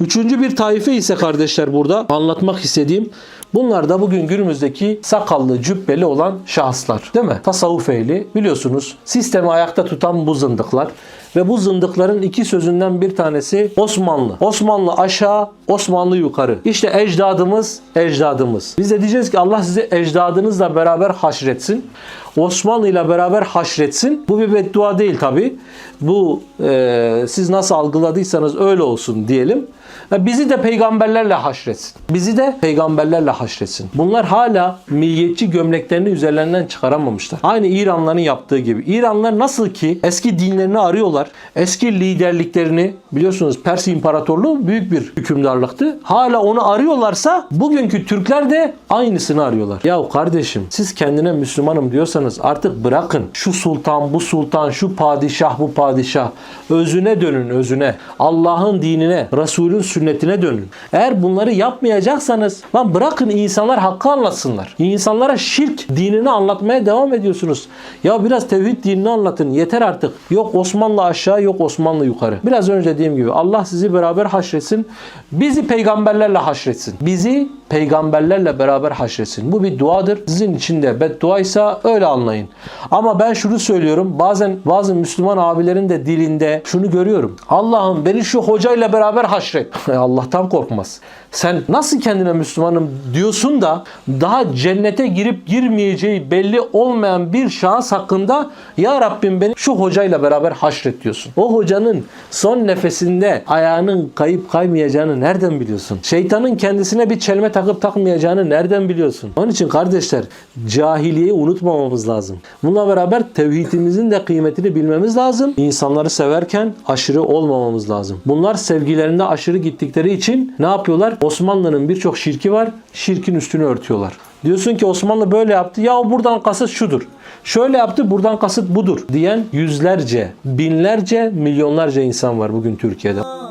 Üçüncü bir taife ise kardeşler burada anlatmak istediğim bunlar da bugün günümüzdeki sakallı cübbeli olan şahıslar değil mi? Tasavvuf ehli biliyorsunuz sistemi ayakta tutan bu zındıklar ve bu zındıkların iki sözünden bir tanesi Osmanlı. Osmanlı aşağı, Osmanlı yukarı. İşte ecdadımız, ecdadımız. Biz de diyeceğiz ki Allah sizi ecdadınızla beraber haşretsin. Osmanlı ile beraber haşretsin. Bu bir beddua değil tabi. Bu e, siz nasıl algıladıysanız öyle olsun diyelim. Ve bizi de peygamberlerle haşretsin. Bizi de peygamberlerle haşretsin. Bunlar hala milliyetçi gömleklerini üzerlerinden çıkaramamışlar. Aynı İranların yaptığı gibi. İranlar nasıl ki eski dinlerini arıyorlar. Eski liderliklerini biliyorsunuz Pers İmparatorluğu büyük bir hükümdarlıktı. Hala onu arıyorlarsa bugünkü Türkler de aynısını arıyorlar. Ya kardeşim siz kendine Müslümanım diyorsanız artık bırakın. Şu sultan, bu sultan, şu padişah, bu padişah. Özüne dönün özüne. Allah'ın dinine, Resulün sünnetine dönün. Eğer bunları yapmayacaksanız lan bırakın insanlar hakkı anlatsınlar. İnsanlara şirk dinini anlatmaya devam ediyorsunuz. Ya biraz tevhid dinini anlatın. Yeter artık. Yok Osmanlı aşağı yok Osmanlı yukarı. Biraz önce dediğim gibi Allah sizi beraber haşretsin. Bizi peygamberlerle haşretsin. Bizi peygamberlerle beraber haşretsin. Bu bir duadır. Sizin için de bedduaysa öyle anlayın. Ama ben şunu söylüyorum. Bazen bazı Müslüman abilerin de dilinde şunu görüyorum. Allah'ım beni şu hocayla beraber haşret. Allah'tan korkmaz. Sen nasıl kendine Müslümanım diyorsun da daha cennete girip girmeyeceği belli olmayan bir şahıs hakkında ya Rabbim beni şu hocayla beraber haşret diyorsun. O hocanın son nefesinde ayağının kayıp kaymayacağını nereden biliyorsun? Şeytanın kendisine bir çelme takıp takmayacağını nereden biliyorsun? Onun için kardeşler cahiliyeyi unutmamamız lazım. Bununla beraber tevhidimizin de kıymetini bilmemiz lazım. İnsanları severken aşırı olmamamız lazım. Bunlar sevgilerinde aşırı gittikleri için ne yapıyorlar? Osmanlı'nın birçok şirki var. Şirkin üstünü örtüyorlar. Diyorsun ki Osmanlı böyle yaptı. Ya buradan kasıt şudur. Şöyle yaptı buradan kasıt budur diyen yüzlerce, binlerce, milyonlarca insan var bugün Türkiye'de.